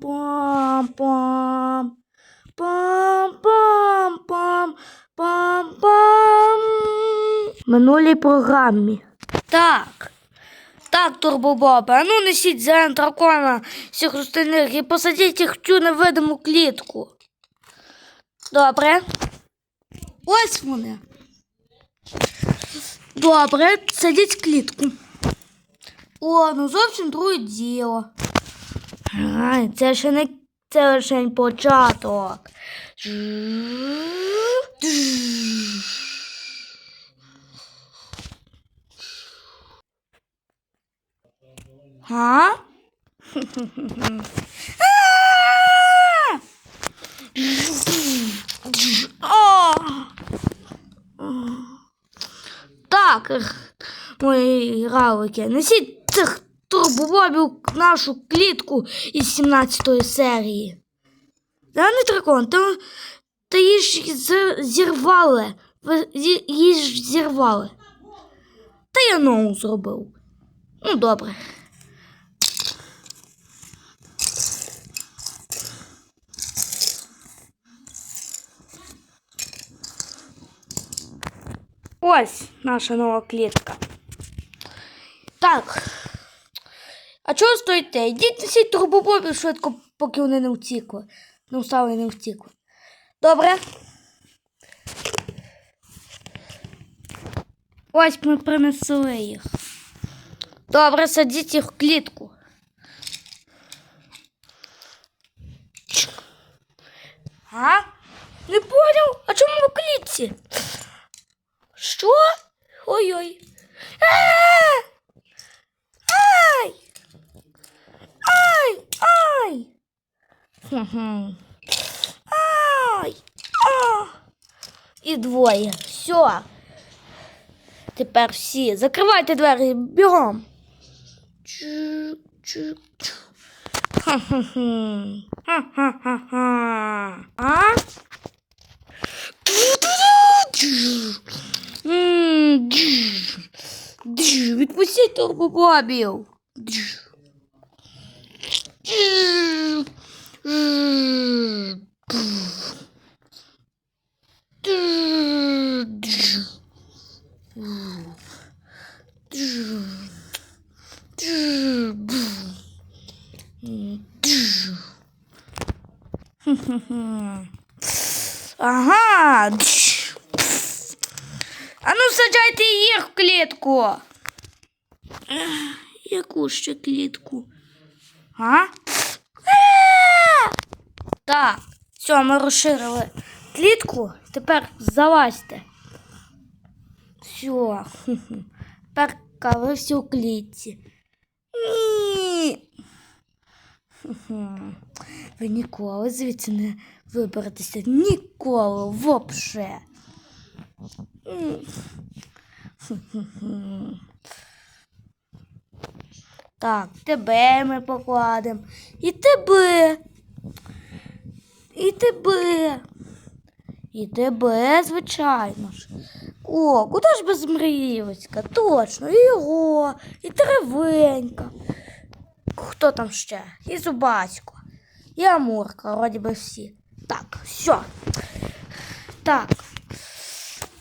Пам пам пам пам пам пам пам Минулій програмі. Так. Так, турбобоби, а ну несіть зелен дракона всіх остальних і посадіть їх в цю невидиму клітку. Добре. Ось вони. Добре, садіть клітку. О, ну зовсім друге діло. Ай, це ще не це лише початок. А! Так, мої равлики, несіть цих турбобобів нашу клітку із 17 серії. Да, не дракон, то, то її ж зірвали. Її ж зірвали. Та я нову зробив. Ну, добре. Ось наша нова клітка. Так. А чого стоїте? Йдіть несіть турбобобів швидко, поки вони не втікли. Не встали і не втікли. Добре. Ось ми принесли їх. Добре, садіть їх в клітку. А? Не понял? А чому ви в клітці? Що? Ой-ой. А! Ай! Ай! Ай! І двоє. Все. Тепер всі. Закривайте двері бігом. Ха-ха-ха. А? Відпустіть турбобобів. Ага. Дж. А ну саджайте їх в клітку. Ех, Яку ще клітку? А? Е! Так, Все, ми розширили клітку. Тепер залазьте. Все. Тепер ви всі у клітці. Ні. Ви ніколи звідси не виберетеся. Ніколи вообще. Так, тебе ми покладемо. І тебе. І тебе. І тебе, звичайно ж. О, куди ж без мрієвська? Точно, і його, і Теревенька. Хто там ще? І Зубасько, і Амурка, вроді би всі. Так, все. Так.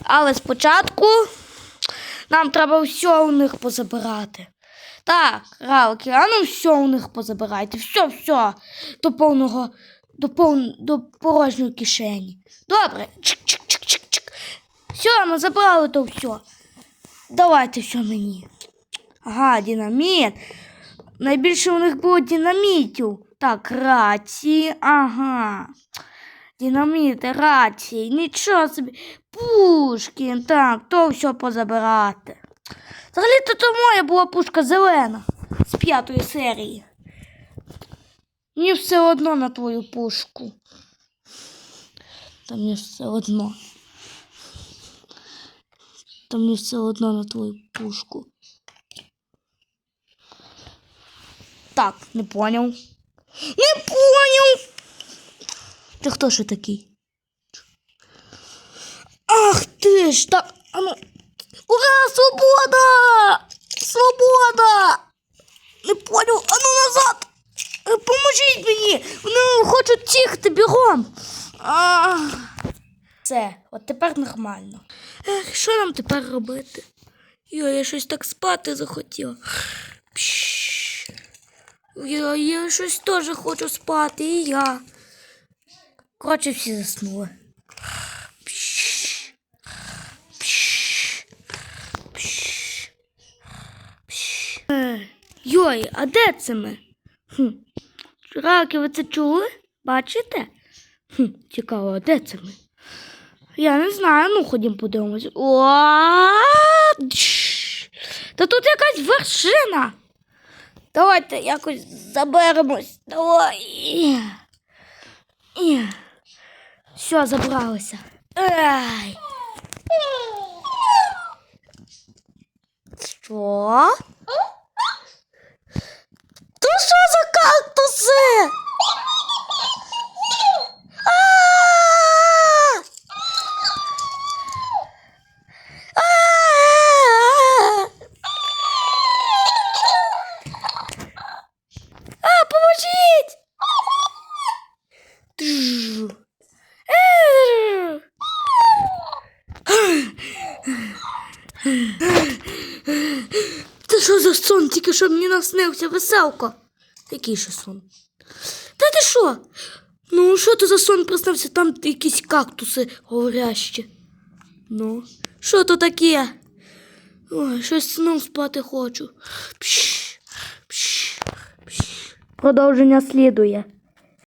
Але спочатку нам треба все у них позабирати. Так, равки, а ну все у них позабирайте. Все, все. До повного, до пов... до порожньої кишені. Добре. Чик-чик-чик-чик-чик. Все, ми забрали то все. Давайте все мені. Ага, динаміт. Найбільше у них було динамітів. Так, рації, ага. Динаміти, рації, нічого собі. Пушкін, так, то все позабирати. Взагалі-то то моя була пушка зелена з п'ятої серії. Мені все одно на твою пушку. Та мені все одно. Та мені все одно на твою пушку. Так, не понял. Не понял. Ти хто ж такий? Ах ти ж так. А ну. Ура, свобода! Свобода! Не понял, а ну назад! Поможіть мені! Вони хочуть тікти бігом. А. Все, от тепер нормально. Ех, що нам тепер робити? Йо, я щось так спати захотіла. Пш. Я, я щось теж хочу спати, і я. Коротше, всі заснули. Е, Йой, а де це ми? Хм. Раки, ви це чули? Бачите? Хм, цікаво, а де це ми? Я не знаю, ну ходім подивимось. О! Та тут якась вершина. Давайте якось заберемось. Давай. Все, забралися. Ай. Що? То що за кактуси? А! А! А, поможіть! Тж. Е. Це що за сон? Тільки що мені наснився веселко. Який ще сон? Та ти що? Ну, що то за сон приснився? Там якісь кактуси говорящі. Ну, що то таке? Ой, щось сном спати хочу. Пш, пш, пш. Продовження слідує.